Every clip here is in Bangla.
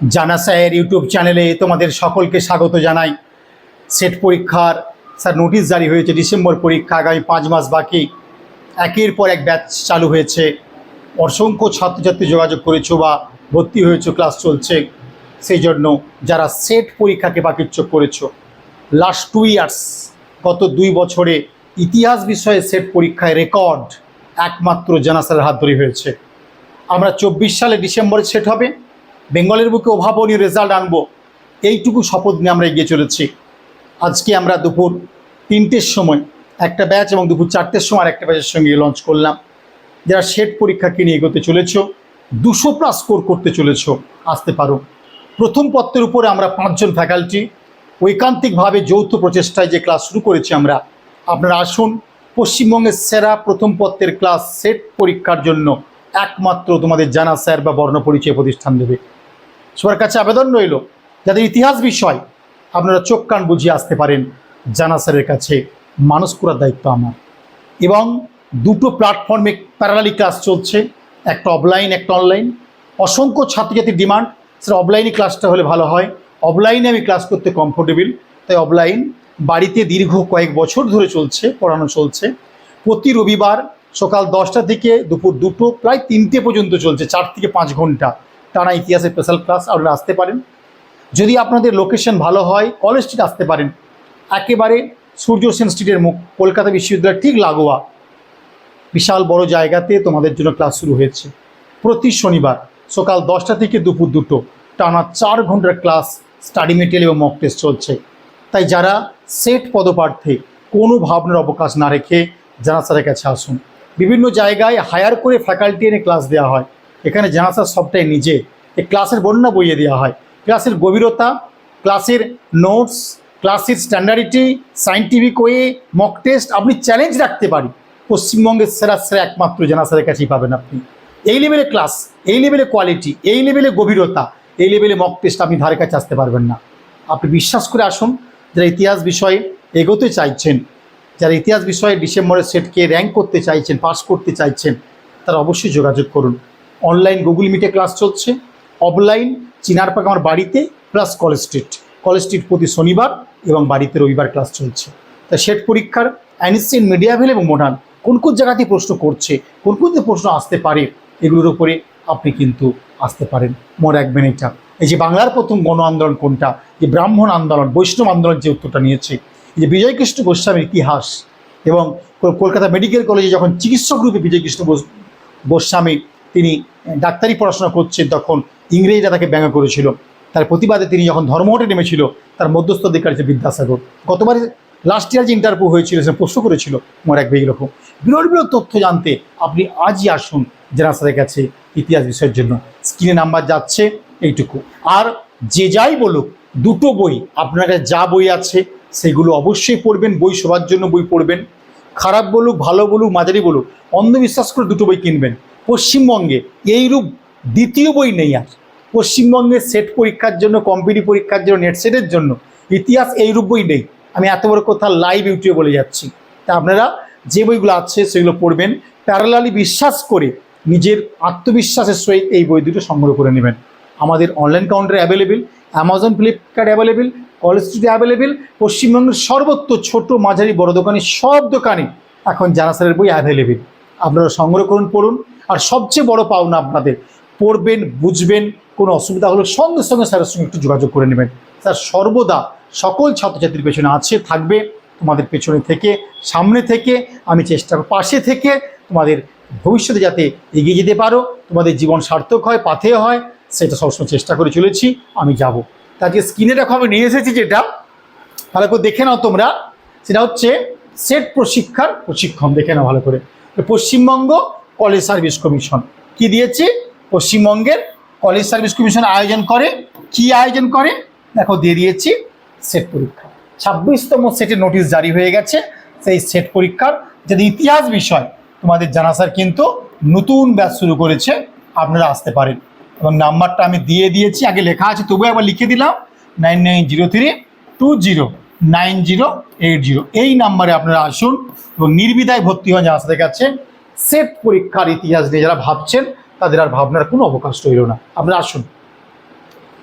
জানা স্যার ইউটিউব চ্যানেলে তোমাদের সকলকে স্বাগত জানাই। সেট পরীক্ষার, স্যার নোটিশ জারি হয়েছে ডিসেম্বর পরীক্ষা আগামী পাঁচ মাস বাকি। একের পর এক ব্যাচ চালু হয়েছে। অসংখ্য ছাত্রছাত্রী যোগাযোগ করেছ বা ভর্তি হয়েছো, ক্লাস চলছে। সেই জন্য যারা সেট পরীক্ষাকে বাকিচ্ছ করেছ লাস্ট টু ইয়ার্স গত দুই বছরে ইতিহাস বিষয়ে সেট পরীক্ষায় রেকর্ড একমাত্র জানা স্যারের হাত ধরে হয়েছে। আমরা চব্বিশ সালে ডিসেম্বরে সেট হবে। বেঙ্গলের বুকে অভাবনীয় রেজাল্ট আনব। এইটুকু শপথ নিয়ে আমরা এগিয়ে চলেছি। আজকে আমরা দুপুর তিনটের সময়, একটা ব্যাচ এবং দুপুর চারটের সময় আর একটা ব্যাচের সঙ্গে লঞ্চ করলাম। যারা সেট পরীক্ষাকে নিয়ে এগোতে চলেছ, দুশো প্লাস স্কোর করতে চলেছ, আসতে পারো। প্রথম পত্রের উপরে আমরা পাঁচজন ফ্যাকাল্টি ঐকান্তিকভাবে যৌথ প্রচেষ্টায় যে ক্লাস শুরু করেছি আমরা, আপনারা আসুন, পশ্চিমবঙ্গের সেরা প্রথম পত্রের ক্লাস সেট পরীক্ষার জন্য একমাত্র তোমাদের জানা স্যার বা বর্ণ পরিচয় প্রতিষ্ঠান দেবে। সবার কাছে আবেদন রইল, যাদের ইতিহাস বিষয় আপনারা চোখ কান বুঝিয়ে আসতে পারেন, জানা স্যারের কাছে মানুষ করার দায়িত্ব আমার। এবং দুটো প্ল্যাটফর্মে প্যারালালি ক্লাস চলছে, একটা অফলাইন একটা অনলাইন অসংখ্য ছাত্রছাত্রীর ডিমান্ড স্যার অফলাইনে ক্লাসটা হলে ভালো হয়। অফলাইনে আমি ক্লাস করতে কমফোর্টেবল তাই অফলাইন বাড়িতে দীর্ঘ কয়েক বছর ধরে চলছে, পড়ানো চলছে। প্রতি রবিবার সকাল দশটা থেকে দুপুর দুটো, প্রায় তিনটে পর্যন্ত চলছে, চার থেকে পাঁচ ঘণ্টা। টানা ইতিহাসের স্পেশাল ক্লাস আপনারা আসতে পারেন। যদি আপনাদের লোকেশন ভালো হয় কলেজ স্ট্রিট আসতে পারেন। একেবারে সূর্য সেন স্ট্রিটের মুখ, কলকাতা বিশ্ববিদ্যালয়ের ঠিক লাগোয়া, বিশাল বড় জায়গাতে তোমাদের জন্য ক্লাস শুরু হয়েছে। প্রতি শনিবার সকাল দশটা থেকে দুপুর দুটো, টানা চার ঘণ্টার ক্লাস স্টাডি মেটেরিয়াল এবং মক টেস্ট চলছে। তাই যারা সেট পদপ্রার্থী, কোনো ভাবনার অবকাশ না রেখে জানা স্যারের কাছে আসুন। বিভিন্ন জায়গায় হায়ার করে ফ্যাকাল্টি এনে ক্লাস দেওয়া হয়। এখানে জানা স্যার সবটাই নিজে। এই ক্লাসের বর্ণনা বইয়ে দেওয়া হয়। ক্লাসের গভীরতা ক্লাসের নোটস ক্লাসের স্ট্যান্ডার্ডিটি সাইন্টিফিক ওয়ে মক টেস্ট আপনি চ্যালেঞ্জ রাখতে পারি পশ্চিমবঙ্গের সেরা সেরা একমাত্র জানা স্যারের কাছেই পাবেন আপনি। এই লেভেলে ক্লাস এই লেভেলে কোয়ালিটি এই লেভেলে গভীরতা, এই লেভেলে মক টেস্ট আপনি ধারে কাছে আসতে পারবেন না। আপনি বিশ্বাস করে আসুন, যারা ইতিহাস বিষয়ে এগোতে চাইছেন, যারা ইতিহাস বিষয়ে ডিসেম্বরের সেটকে র্যাঙ্ক করতে চাইছেন পাস করতে চাইছেন, তারা অবশ্যই যোগাযোগ করুন। অনলাইন গুগল মিটে ক্লাস চলছে। অফলাইন চিনারপাক আমার বাড়িতে plus College Street College Street প্রতি শনিবার এবং বাড়িতে রবিবার ক্লাস চলছে। তা সেট পরীক্ষার অ্যানিসিন মিডিয়াভেল এবং মডার্ন কোন কোন জায়গাতে প্রশ্ন করছে, কোন কোন প্রশ্ন আসতে পারে, এগুলোর উপরে আপনি কিন্তু আসতে পারেন। মনে রাখবেন এটা। এই যে বাংলার প্রথম গণ আন্দোলন কোনটা, যে ব্রাহ্মণ আন্দোলন, বৈষ্ণব আন্দোলন যে উত্তরটা নিয়েছে, এই যে বিজয়কৃষ্ণ গোস্বামীর ইতিহাস এবং কলকাতা মেডিকেল কলেজে যখন চিকিৎসক রূপে বিজয়কৃষ্ণ গোস- গোস্বামী তিনি ডাক্তারি পড়াশোনা করছেন তখন ইংরেজরা তাকে ব্যঙ্গ করেছিল। তার প্রতিবাদে তিনি যখন ধর্মঘটে নেমেছিল, তার মধ্যস্থ অধিকারী ছিল বিদ্যাসাগর। গতবারে লাস্ট ইয়ার যে ইন্টারভিউ হয়েছিল, সে প্রশ্ন করেছিল মনে রাখবে এইরকম বিরল বিরল তথ্য জানতে আপনি আজই আসুন জেনা স্যারের কাছে ইতিহাস বিষয়ের জন্য। স্ক্রিনে নাম্বার যাচ্ছে, এইটুকু। আর যে যাই বলুক, দুটো বই, আপনার কাছে যা বই আছে, সেগুলো অবশ্যই পড়বেন, বই সবার জন্য বই পড়বেন। খারাপ বলুক, ভালো বলুক, মাঝারি বলুক, অন্ধবিশ্বাস করে দুটো বই কিনবেন। পশ্চিমবঙ্গে এইরূপ দ্বিতীয় বই নেই আর। পশ্চিমবঙ্গে সেট পরীক্ষার জন্য কম্পিটি পরীক্ষার জন্য নেট সেটের জন্য ইতিহাস এইরূপ বই নেই। আমি এত বড় কথা লাইভ ইউটিউবে বলে যাচ্ছি। তা আপনারা যে বইগুলো আছে সেগুলো পড়বেন প্যারালালি বিশ্বাস করে নিজের আত্মবিশ্বাসের সহিত এই বই দুটো সংগ্রহ করে নেবেন। আমাদের অনলাইন কাউন্টারে available Amazon Flipkart available College স্ট্রিটে অ্যাভেলেবেল পশ্চিমবঙ্গের সর্বত্র ছোট, মাঝারি, বড় দোকানে সব দোকানে এখন জানাসারের বই অ্যাভেলেবেল আপনারা সংগ্রহ করুন, পড়ুন আর সবচেয়ে বড় পাওনা আপনাদের, পড়বেন, বুঝবেন, কোনো অসুবিধা হলে সঙ্গে সঙ্গে স্যারের সঙ্গে একটু যোগাযোগ করে নেবেন। স্যার, সর্বদা সকল ছাত্রছাত্রীর পেছনে আছে, থাকবে তোমাদের পেছনে থেকে, সামনে থেকে, আমি চেষ্টা পাশে থেকে তোমাদের ভবিষ্যতে যাতে এগিয়ে যেতে পারো, তোমাদের জীবন সার্থক হয় পাথে হয়, সেটা সবসময় চেষ্টা করে চলেছি, আমি যাব। তাকে স্ক্রিনে দেখো, আমি নিয়ে এসেছি যেটা, ভালো করে দেখে নাও তোমরা, সেটা হচ্ছে সেট প্রশিক্ষার প্রশিক্ষণ দেখে নাও ভালো করে। Paschimbanga College Service Commission. কি দিয়েছে? পশ্চিমবঙ্গের কলেজ সার্ভিস কমিশন আয়োজন করে। কি আয়োজন করে? দেখো, দিয়ে দিয়েছি সেট পরীক্ষা। ছাব্বিশতম সেটের নোটিশ জারি হয়ে গেছে। সেই সেট পরীক্ষার যদি ইতিহাস বিষয় তোমাদের জানা স্যার কিন্তু নতুন ব্যাচ শুরু করেছে, আপনারা আসতে পারেন। এবং নাম্বারটা আমি দিয়ে দিয়েছি। আগে লেখা আছে তবু একবার লিখে দিলাম। Nine nine zero three two zero nine zero eight zero. এই নাম্বারে আপনারা আসুন এবং নির্বিধায় ভর্তি হন জানা স্যারের কাছে। সেট পরীক্ষার ইতিহাস নিয়ে যারা ভাবছেন, তাদের আর ভাবনার কোনো অবকাশ রইল না। আপনারা আসুন।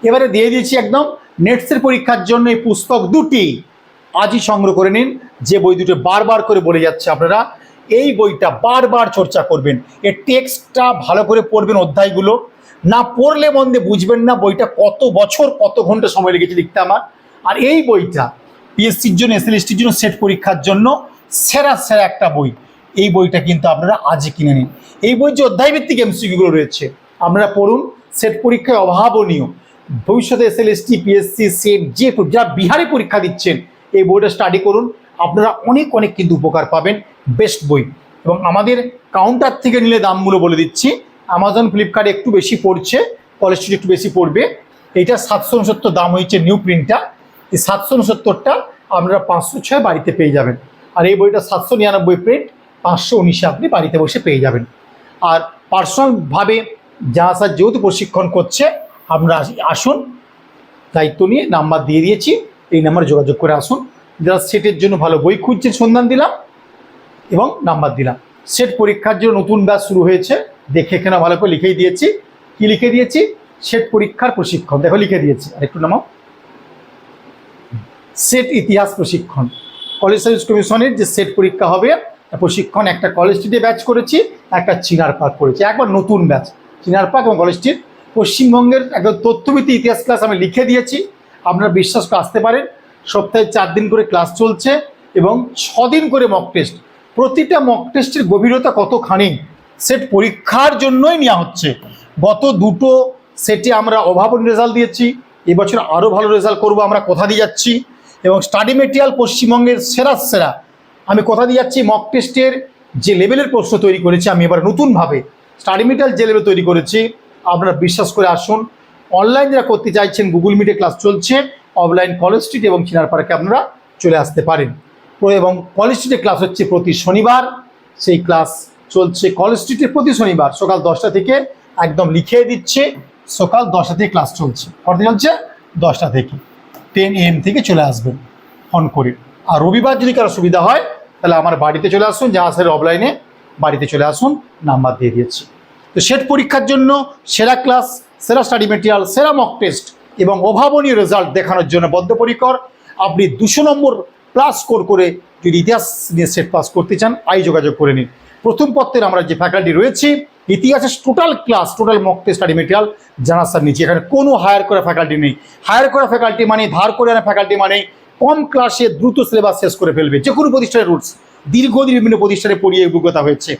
এবারে দিয়ে দিয়েছি একদম নেটসের পরীক্ষার জন্য এই পুস্তক দুটি। আজই সংগ্রহ করে নিন। যে বই দুটো বারবার করে বলে যাচ্ছে আপনারা, এই বইটা বারবার চর্চা করবেন। এর টেক্সটটা ভালো করে পড়বেন অধ্যায়গুলো। না পড়লে মন্দে বুঝবেন না বইটা কত বছর, কত ঘণ্টা সময় লেগেছে লিখতে আমার। আর এই বইটা, পিএসসির জন্য এসএলএসটির জন্য, সেট পরীক্ষার জন্য সেরা সেরা একটা বই। এই বইটা কিন্তু আপনারা আজই কিনে নিন। এই বই যে অধ্যায়ভিত্তিক এমসিকিউগুলো রয়েছে, আপনারা পড়ুন, সেট পরীক্ষায় অভাবনীয়। ভবিষ্যতে S L SLST PSC SET যে যারা বিহারে পরীক্ষা দিচ্ছেন, এই বইটা স্টাডি করুন। আপনারা অনেক অনেক কিন্তু উপকার পাবেন। বেস্ট বই। এবং আমাদের কাউন্টার থেকে নিলে দামগুলো বলে দিচ্ছি। আমাজন ফ্লিপকার্টে একটু বেশি পড়ছে কলেজ স্ট্রিট একটু বেশি পড়বে। এইটা সাতশো উনসত্তর দাম হয়েছে নিউ প্রিন্টটা এই সাতশো উনসত্তরটা আপনারা পাঁচশো ছয় বাড়িতে পেয়ে যাবেন। আর এই বইটা সাতশো নিরানব্বই প্রিন্ট পাঁচশো উনিশে আপনি বাড়িতে বসে পেয়ে যাবেন। আর পার্সোনালভাবে যা স্যার যেহেতু প্রশিক্ষণ করছে আপনারা আসুন, দায়িত্ব নিয়ে নাম্বার দিয়ে দিয়েছি, এই নাম্বারে যোগাযোগ করে আসুন। যারা সেটের জন্য ভালো বই খুঁজছেন, সন্ধান দিলাম এবং নাম্বার দিলাম। সেট পরীক্ষার জন্য নতুন ব্যাচ শুরু হয়েছে, দেখে এখানে ভালো করে লিখেই দিয়েছি। কি লিখে দিয়েছি? সেট পরীক্ষার প্রশিক্ষণ। দেখো, লিখে দিয়েছি। আর একটু নামাও। সেট ইতিহাস প্রশিক্ষণ। কলেজ সার্ভিস কমিশনের যে সেট পরীক্ষা হবে প্রশিক্ষণ একটা কলেজ স্ট্রিটে ব্যাচ করেছি, একটা চিনার পার্ক করেছি। একবার নতুন ব্যাচ চিনার পার্ক এবং কলেজ স্ট্রিট পশ্চিমবঙ্গের একদম তথ্যভিত্তি ইতিহাস ক্লাস আমি লিখে দিয়েছি। আপনারা বিশ্বাস করে আসতে পারেন, সপ্তাহে চার দিন করে ক্লাস চলছে এবং ছ দিন করে মক টেস্ট প্রতিটা মক টেস্টের গভীরতা কতখানি সেট পরীক্ষার জন্যই নেওয়া হচ্ছে। গত দুটো সেটে আমরা অভাবনীয় রেজাল্ট দিয়েছি, এবছর আরও ভালো রেজাল্ট করব আমরা কোথা দিয়ে যাচ্ছি। এবং স্টাডি মেটেরিয়াল পশ্চিমবঙ্গের সেরা সেরা আমি কথা দিয়ে যাচ্ছি মক টেস্টের যে লেভেলের প্রশ্ন তৈরি করেছি, আমি এবার নতুনভাবে স্টাডি মেটেরিয়াল যে লেভেল তৈরি করেছি, আপনারা বিশ্বাস করে আসুন। অনলাইন যারা করতে চাইছেন গুগল মিটে ক্লাস চলছে অফলাইন কলেজ স্ট্রিট এবং চিনার পার্কে আপনারা চলে আসতে পারেন। এবং কলেজ স্ট্রিটে ক্লাস হচ্ছে প্রতি শনিবার। সেই ক্লাস চলছে কলেজ স্ট্রিটে প্রতি শনিবার, সকাল দশটা থেকে একদম লিখে দিচ্ছে, সকাল দশটা থেকে ক্লাস চলছে। কত চলছে দশটা থেকে টেন এম থেকে চলে আসবেন ফোন করে। আর রবিবার যদি কারও সুবিধা হয় তাহলে আমার বাড়িতে চলে আসুন যা জাহাজের অফলাইনে বাড়িতে চলে আসুন, নাম্বার দিয়ে দিয়েছি। তো সেট পরীক্ষার জন্য সেরা ক্লাস, সেরা স্টাডি মেটেরিয়াল, সেরা মক টেস্ট এবং অভাবনীয় রেজাল্ট দেখানোর জন্য বদ্ধপরিকর। আপনি দুশো নম্বর প্লাস স্কোর করে যদি ইতিহাস নিয়ে সেট পাস করতে চান, আই যোগাযোগ করে নিন। প্রথম পত্রের আমরা যে ফ্যাকাল্টি রয়েছি, ইতিহাসের total class total mock test study material জানার স্যার নিচে। এখানে কোনো হায়ার করা ফ্যাকাল্টি নেই। হায়ার করা ফ্যাকাল্টি মানে ধার করে আনা ফ্যাকাল্টি মানে কম ক্লাসে দ্রুত সিলেবাস শেষ করে ফেলবে। যে কোনো প্রতিষ্ঠানের রুটস দীর্ঘদিন বিভিন্ন প্রতিষ্ঠানে পড়িয়ে অভিজ্ঞতা হয়েছে।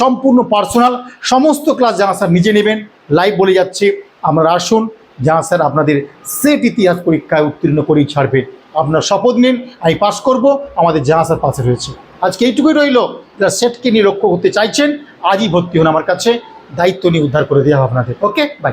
সম্পূর্ণ পার্সোনাল সমস্ত ক্লাস জানা স্যার নিজে নেবেন। লাইভ বলে যাচ্ছে। আমরা আসুন, জানা স্যার আপনাদের সেট ইতিহাস পরীক্ষায় উত্তীর্ণ করেই ছাড়বে। আপনার শপথ নিন, আমি পাস করব, আমাদের জানা স্যার পাশে রয়েছে। আজকে এইটুকুই রইল। যারা সেটকে নিয়ে লক্ষ্য করতে চাইছেন, আজই ভর্তি হন আমার কাছে। দায়িত্ব নিয়ে উদ্ধার করে দেওয়া হবে আপনাদের। Okay bye